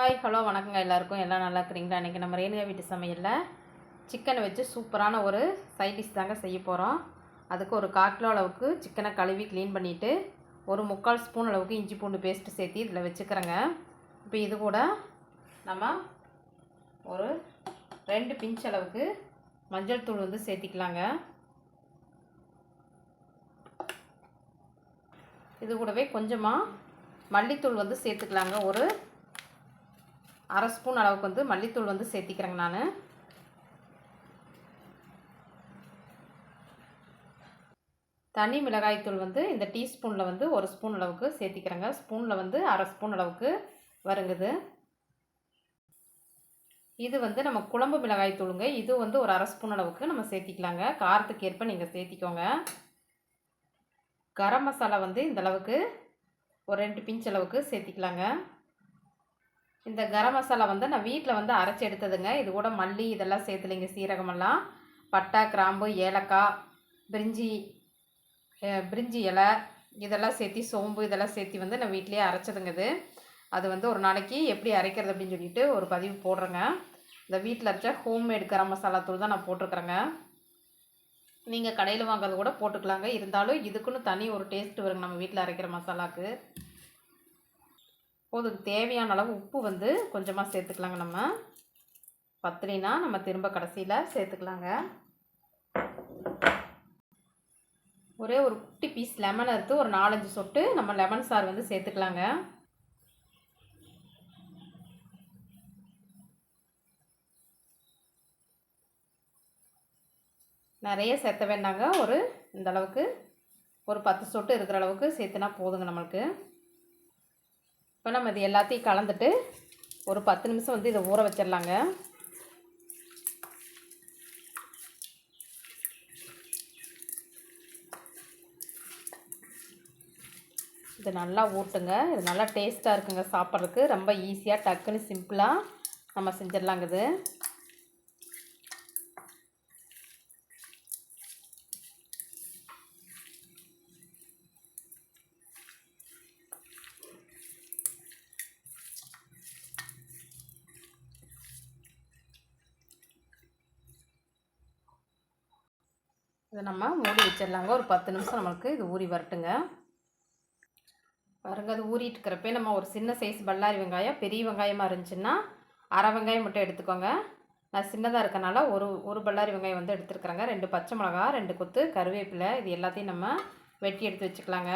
Hi hello வணக்கங்க எல்லாருக்கும். எல்லாம் நல்லா இருக்கிறீங்களா? இன்றைக்கி நம்ம ரேணுகா வீட்டு சமையலில் சிக்கனை வச்சு சூப்பரான ஒரு சைட் டிஷ் தாங்க செய்ய போகிறோம் அதுக்கு ஒரு கால் கிலோ அளவுக்கு சிக்கனை கழுவி க்ளீன் பண்ணிவிட்டு ஒரு முக்கால் ஸ்பூன் அளவுக்கு இஞ்சி பூண்டு பேஸ்ட்டு சேர்த்து இதில் வச்சுக்கிறேங்க. இப்போ இது கூட நம்ம ஒரு ரெண்டு பிஞ்ச் அளவுக்கு மஞ்சள் தூள் வந்து சேர்த்திக்கலாங்க. இது கூடவே கொஞ்சமாக மல்லித்தூள் வந்து சேர்த்துக்கலாங்க. ஒரு அரை ஸ்பூன் அளவுக்கு வந்து மல்லித்தூள் வந்து சேர்த்திக்கிறேங்க நான். தனி மிளகாய்த்தூள் வந்து இந்த டீஸ்பூனில் வந்து ஒரு ஸ்பூன் அளவுக்கு சேர்த்திக்கிறேங்க. ஸ்பூனில் வந்து அரை ஸ்பூன் அளவுக்கு வருங்குது. இது வந்து நம்ம குழம்பு மிளகாய் தூளுங்க இது வந்து ஒரு அரை ஸ்பூன் அளவுக்கு நம்ம சேர்த்திக்கலாங்க. காரத்துக்கு ஏற்ப நீங்கள் சேர்த்திக்கோங்க. கரம் மசாலா வந்து இந்த அளவுக்கு ஒரு ரெண்டு பிஞ்ச் அளவுக்கு சேர்த்திக்கலாங்க. இந்த கரம் மசாலா வந்து நான் வீட்டில் வந்து அரைச்சி எடுத்ததுங்க. இது கூட மல்லி இதெல்லாம் சேர்த்துலிங்க சீரகமெல்லாம். பட்டை கிராம்பு ஏலக்காய் பிரிஞ்சி பிரிஞ்சி இலை இதெல்லாம் சேர்த்தி சோம்பு இதெல்லாம் சேர்த்தி வந்து நான் வீட்லேயே அரைச்சதுங்க இது. அது வந்து ஒரு நாளைக்கு எப்படி அரைக்கிறது அப்படின்னு சொல்லிட்டு ஒரு பதிவு போடுறேங்க. இந்த வீட்டில் அரைச்ச ஹோம்மேட் கரம் மசாலா தூள் தான் நான் போட்டிருக்கிறேங்க. நீங்கள் கடையில் வாங்குறது கூட போட்டுக்கலாங்க. இருந்தாலும் இதுக்குன்னு தனி ஒரு டேஸ்ட் வருங்க நம்ம வீட்டில் அரைக்கிற மசாலாவுக்கு அதுக்கு தேவையான அளவு உப்பு வந்து கொஞ்சமாக சேர்த்துக்கலாங்க நம்ம. பத்திரினா நம்ம திரும்ப கடைசியில் சேர்த்துக்கலாங்க. ஒரே ஒரு குட்டி பீஸ் லெமன் எடுத்து ஒரு நாலஞ்சு சொட்டு நம்ம லெமன் சார் வந்து சேர்த்துக்கலாங்க. நிறைய சேர்த்த வேண்டாங்க. ஒரு இந்த அளவுக்கு ஒரு பத்து சொட்டு இருக்கிற அளவுக்கு சேர்த்துனா போதுங்க நம்மளுக்கு. இப்போ நம்ம இது எல்லாத்தையும் கலந்துட்டு ஒரு பத்து நிமிஷம் வந்து இதை ஊற வச்சிடலாங்க. இது நல்லா ஊட்டுங்க. இது நல்லா டேஸ்ட்டாக இருக்குங்க சாப்பிட்றதுக்கு. ரொம்ப ஈஸியாக டக்குன்னு சிம்பிளாக நம்ம செஞ்சிடலாங்க இது. இதை நம்ம மூடி வச்சிடலாங்க. ஒரு பத்து நிமிஷம் நம்மளுக்கு இது ஊறி வரட்டுங்க. பாருங்க அது ஊறிட்டு இருக்கிறப்பே நம்ம ஒரு சின்ன சைஸ் பல்லாரி வெங்காயம் பெரிய வெங்காயமாக இருந்துச்சுன்னா அரை வெங்காயம் மட்டும் எடுத்துக்கோங்க. நான் சின்னதாக இருக்கனால ஒரு ஒரு பல்லாரி வெங்காயம் வந்து எடுத்துருக்குறேங்க. ரெண்டு பச்சை மிளகா ரெண்டு கொத்து கருவேப்பிலை இது எல்லாத்தையும் நம்ம வெட்டி எடுத்து வச்சுக்கலாங்க.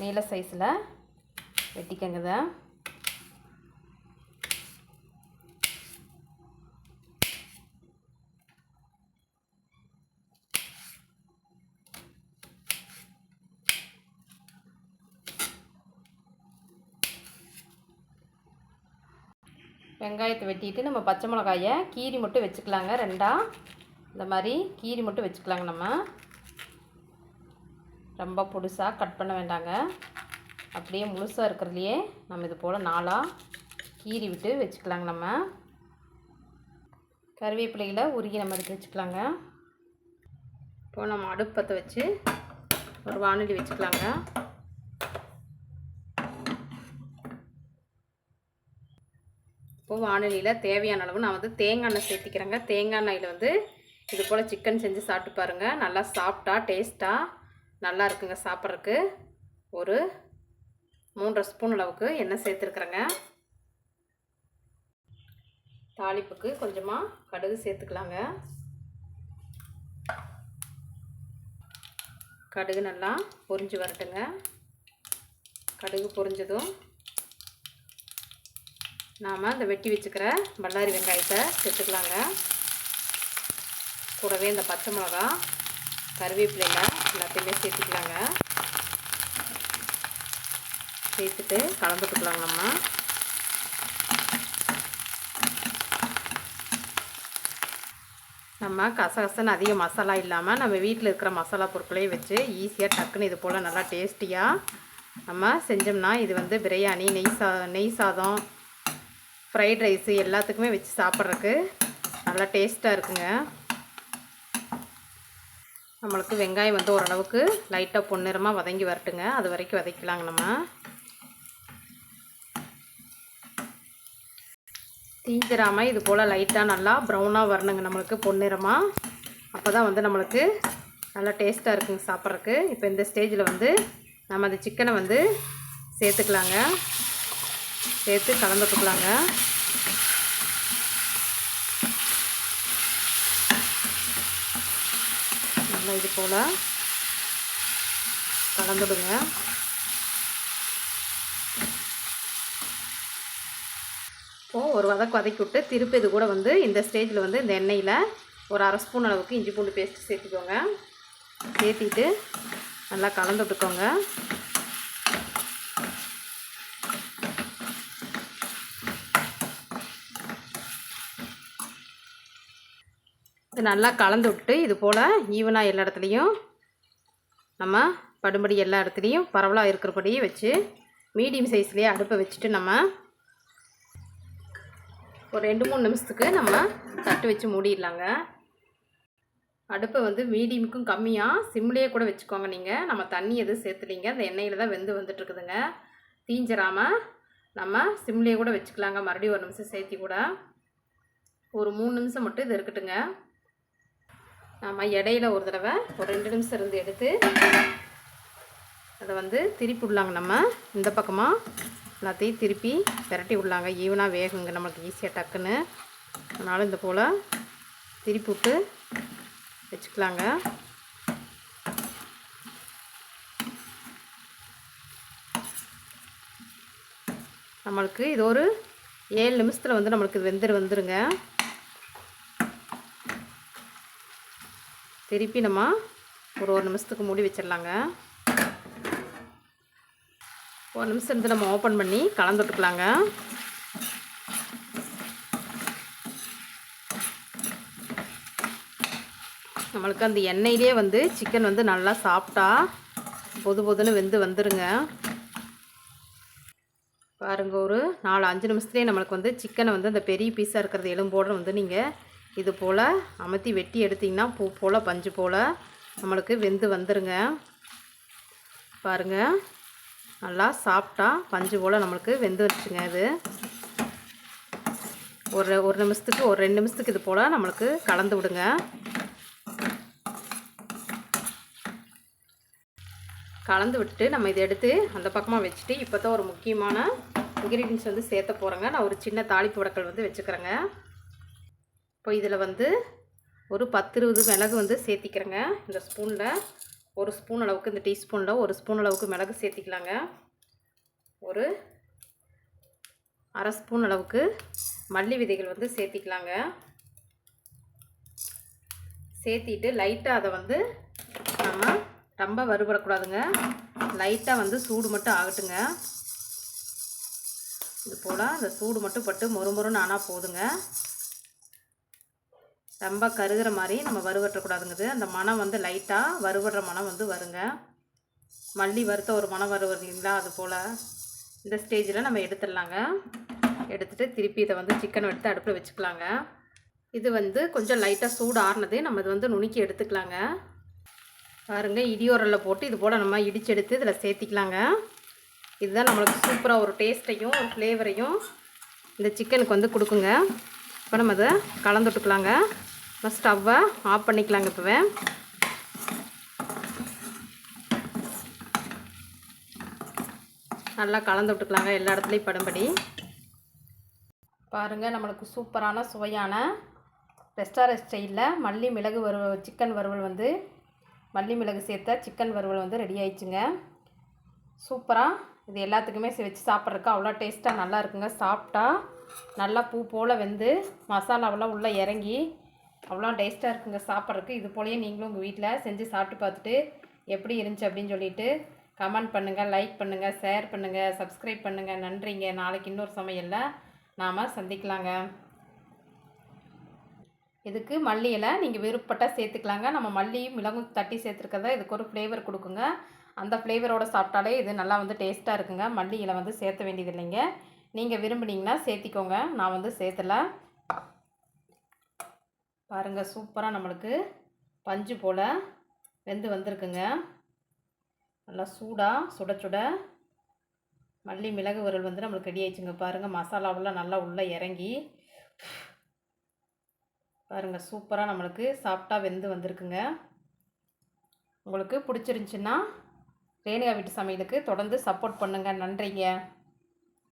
நீல சைஸில் வெட்டிக்கங்க இதை. வெங்காயத்தை வெட்டிட்டு நம்ம பச்சை மிளகாயை கீரி மட்டும் வச்சுக்கலாங்க. ரெண்டாக இந்த மாதிரி கீரி மட்டும் வச்சுக்கலாங்க நம்ம. ரொம்ப பொடுசாக கட் பண்ண வேண்டாங்க. அப்படியே முழுசாக இருக்கிறதுலையே நம்ம இது போல் நாளாக கீறி விட்டு வச்சுக்கலாங்க நம்ம. கருவேப்பிலையில் உருகி நம்ம எடுத்து வச்சுக்கலாங்க. இப்போது நம்ம அடுப்பத்தை வச்சு ஒரு வானொலி வச்சுக்கலாங்க. இப்போது வானொலியில் தேவையான அளவு நான் வந்து தேங்காய் எண்ணெய் சேர்த்திக்கிறேங்க. தேங்காய் எண்ணெயில் வந்து இது போல் சிக்கன் செஞ்சு சாப்பிட்டு பாருங்கள் நல்லா சாஃப்டாக டேஸ்ட்டாக நல்லா இருக்குங்க சாப்பிட்றதுக்கு. ஒரு மூன்றரை ஸ்பூன் அளவுக்கு எண்ணெய் சேர்த்துருக்குறேங்க. தாளிப்புக்கு கொஞ்சமாக கடுகு சேர்த்துக்கலாங்க. கடுகு நல்லா பொரிஞ்சு வரட்டுங்க. கடுகு பொரிஞ்சதும் நாம் இந்த வெட்டி வச்சுக்கிற பல்லாரி வெங்காயத்தை சேர்த்துக்கலாங்க. கூடவே இந்த பச்சை மிளகா கருவேப்பிலையில் எல்லாத்தையுமே சேர்த்துக்கலாங்க. சேர்த்துட்டு கலந்துட்டுக்கலாங்க நம்ம நம்ம கசகசன்னு அதிக மசாலா இல்லாமல் நம்ம வீட்டில் இருக்கிற மசாலா பொருட்களையும் வச்சு ஈஸியாக டக்குன்னு இது போல் நல்லா டேஸ்டியாக நம்ம செஞ்சோம்னா இது வந்து பிரியாணி நெய் சா நெய் சாதம் ஃப்ரைட் ரைஸு எல்லாத்துக்குமே வச்சு சாப்பிட்றதுக்கு நல்லா டேஸ்ட்டாக இருக்குங்க. நம்மளுக்கு வெங்காயம் வந்து ஓரளவுக்கு லைட்டாக பொன்னிறமாக வதங்கி வரட்டுங்க. அது வரைக்கும் வதக்கலாங்க நம்ம. தீஞ்சிராமல் இது போல் லைட்டாக நல்லா ப்ரௌனாக வரணுங்க நம்மளுக்கு பொன்னிறமாக அப்போ தான் வந்து நம்மளுக்கு நல்லா டேஸ்ட்டாக இருக்குங்க சாப்பிட்றதுக்கு. இப்போ இந்த ஸ்டேஜில் வந்து நம்ம அந்த சிக்கனை வந்து சேர்த்துக்கலாங்க. சேர்த்து கலந்துட்டுக்கலாங்க நல்லா இது போல் கலந்துடுங்க. இப்போது ஒரு வதக்கு வதக்கி விட்டு திருப்பி இது கூட வந்து இந்த ஸ்டேஜில் வந்து இந்த எண்ணெயில் ஒரு அரை ஸ்பூன் அளவுக்கு இஞ்சி பூண்டு பேஸ்ட் சேர்த்துக்கோங்க. சேர்த்திட்டு நல்லா கலந்து விட்டுக்கோங்க. இது நல்லா கலந்து விட்டு இது போல் ஈவனாக எல்லா இடத்துலையும் நம்ம படும்படி எல்லா இடத்துலையும் பரவலாக இருக்கிறபடி வச்சு மீடியம் சைஸ்லேயே அடுப்பை வச்சுட்டு நம்ம ஒரு ரெண்டு மூணு நிமிஷத்துக்கு நம்ம தட்டு வச்சு மூடிடலாங்க. அடுப்பை வந்து மீடியமுக்கும் கம்மியாக சிம்லேயே கூட வச்சுக்கோங்க நீங்கள் நம்ம தண்ணி எதுவும் சேர்த்துலிங்க. அந்த எண்ணெயில் தான் வெந்து வந்துட்டுருக்குதுங்க தீஞ்சிராமல் நம்ம சிம்லேயே கூட வச்சுக்கலாங்க. மறுபடியும் ஒரு நிமிஷம் சேர்த்தி கூட. ஒரு மூணு நிமிஷம் மட்டும் இது இருக்கட்டுங்க. நம்ம இடையில ஒரு தடவை ஒரு ரெண்டு நிமிஷம் இருந்து எடுத்து அதை வந்து திருப்பி விடலாங்க நம்ம. இந்த பக்கமாக எல்லாத்தையும் திருப்பி விரட்டி விடலாங்க. ஈவனாக வேகுங்க நம்மளுக்கு ஈஸியாக டக்குன்னு. அதனால் இந்த போல் திருப்பி விட்டு வச்சுக்கலாங்க. நம்மளுக்கு இது ஒரு ஏழு நிமிஷத்தில் வந்து நம்மளுக்கு இது வெந்துரு வந்துருங்க. திருப்பி நம்ம ஒரு ஒரு நிமிஷத்துக்கு மூடி வச்சிடலாங்க. ஒரு நிமிஷம் இருந்து நம்ம ஓப்பன் பண்ணி கலந்து விட்டுக்கலாங்க. நம்மளுக்கு அந்த எண்ணெயிலே வந்து சிக்கன் வந்து நல்லா சாப்பிட்டா பொது பொதுன்னு வெந்து வந்துடுங்க பாருங்கள் ஒரு நாலு அஞ்சு நிமிஷத்துலேயே நம்மளுக்கு வந்து சிக்கனை வந்து அந்த பெரிய பீஸாக இருக்கிறது எலும்போடு வந்து நீங்கள் இது போல் அமர்த்தி வெட்டி எடுத்திங்கன்னா பூ போல் பஞ்சு போல் நம்மளுக்கு வெந்து வந்துருங்க. பாருங்கள் நல்லா சாப்பிட்டா பஞ்சு போல் நம்மளுக்கு வெந்து வச்சுங்க இது. ஒரு ஒரு நிமிஷத்துக்கு ஒரு ரெண்டு நிமிஷத்துக்கு இது போல் நம்மளுக்கு கலந்து விடுங்க. கலந்து விட்டுட்டு நம்ம இதை எடுத்து அந்த பக்கமாக வச்சுட்டு இப்போ தான் ஒரு முக்கியமான இன்க்ரீடியன்ஸ் வந்து சேர்த்த போகிறேங்க நான் ஒரு சின்ன தாளிப்பு வடக்கல் வந்து வச்சுக்கிறேங்க. இப்போ இதில் வந்து ஒரு பத்து இருபது மிளகு வந்து சேர்த்திக்கிறேங்க. இந்த ஸ்பூனில் ஒரு ஸ்பூன் அளவுக்கு இந்த டீஸ்பூனில் ஒரு ஸ்பூன் அளவுக்கு மிளகு சேர்த்திக்கலாங்க. ஒரு அரை ஸ்பூன் அளவுக்கு மல்லி விதைகள் வந்து சேர்த்திக்கலாங்க. சேர்த்திட்டு லைட்டாக அதை வந்து நம்ம ரொம்ப வறுபடக்கூடாதுங்க. லைட்டாக வந்து சூடு மட்டும் ஆகட்டுங்க. இது போல் அந்த சூடு மட்டும் பட்டு மொறு மொறுன்னு ஆனால் போதுங்க. ரொம்ப கருகிற மாதிரி நம்ம வறுவட்டக்கூடாதுங்குது அந்த மனம் வந்து லைட்டாக வறுவடுற மனம் வந்து வருங்க. மல்லி வறுத்த ஒரு மனம் வருவீங்களா அது போல். இந்த ஸ்டேஜில் நம்ம எடுத்துடலாங்க. எடுத்துகிட்டு திருப்பி இதை வந்து சிக்கன் எடுத்து அடுப்பில் வச்சுக்கலாங்க. இது வந்து கொஞ்சம் லைட்டாக சூடு ஆறுனது நம்ம இது வந்து நுணுக்கி எடுத்துக்கலாங்க. பாருங்கள் இடியோரில் போட்டு இது போல் நம்ம இடிச்சு எடுத்து இதில் சேர்த்திக்கலாங்க. இதுதான் நம்மளுக்கு சூப்பராக ஒரு டேஸ்ட்டையும் ஒரு ஃப்ளேவரையும் இந்த சிக்கனுக்கு வந்து கொடுக்குங்க. இப்போ நம்ம அதை கலந்துட்டுக்கலாங்க ஃபஸ்ட் ஸ்டவ்வை ஆஃப் பண்ணிக்கலாங்க இப்போவே. நல்லா கலந்து விட்டுக்கலாங்க எல்லா இடத்துலையும் படும்படி. பாருங்கள் நம்மளுக்கு சூப்பரான சுவையான ரெஸ்டாரண்ட் ஸ்டைலில் மல்லி மிளகு வறுவல் சிக்கன் வறுவல் வந்து மல்லி மிளகு சேர்த்த சிக்கன் வறுவல் வந்து ரெடி ஆயிடுச்சுங்க. சூப்பராக இது எல்லாத்துக்குமே வச்சு சாப்பிட்றதுக்கு அவ்வளோ டேஸ்ட்டாக நல்லா இருக்குங்க. சாப்பிட்டா நல்லா பூ போல் வெந்து மசாலாவெல்லாம் உள்ளே இறங்கி அவ்வளோ டேஸ்ட்டாக இருக்குங்க சாப்பிட்றதுக்கு. இது போலயே நீங்களும் உங்கள் வீட்டில் செஞ்சு சாப்பிட்டு பார்த்துட்டு எப்படி இருந்துச்சு அப்படின்னு சொல்லிட்டு கமெண்ட் பண்ணுங்கள் லைக் பண்ணுங்கள் ஷேர் பண்ணுங்கள் சப்ஸ்கிரைப் பண்ணுங்கள். நன்றிங்க. நாளைக்கு இன்னொரு சமையலில் நாம் சந்திக்கலாங்க. இதுக்கு மல்லி இலை நீங்கள் விருப்பப்பட்டால் சேர்த்துக்கலாங்க. நம்ம மல்லியும் மிளகும் தட்டி சேர்த்துருக்கறத இதுக்கு ஒரு ஃப்ளேவர் கொடுக்குங்க. அந்த ஃப்ளேவரோடு சாப்பிட்டாலே இது நல்லா வந்து டேஸ்ட்டாக இருக்குங்க. மல்லி இலை வந்து சேர்த்த வேண்டியது இல்லைங்க நீங்கள் விரும்புனீங்கன்னா சேர்த்திக்கோங்க. நான் வந்து சேர்த்தல. பாருங்கள் சூப்பராக நம்மளுக்கு பஞ்சு போல் வெந்து வந்திருக்குங்க. நல்லா சூடாக சுட சுட. மல்லி மிளகு வறுவல் வந்து நம்மளுக்கு ரெடி ஆயிடுச்சுங்க. பாருங்கள் மசாலாவெல்லாம் நல்லா உள்ளே இறங்கி. பாருங்கள் சூப்பராக நம்மளுக்கு சாப்பிட்டா வெந்து வந்திருக்குங்க. உங்களுக்கு பிடிச்சிருந்துச்சின்னா ரேணுகா வீட்டு சமையலுக்கு தொடர்ந்து சப்போர்ட் பண்ணுங்கள் நன்றிங்க.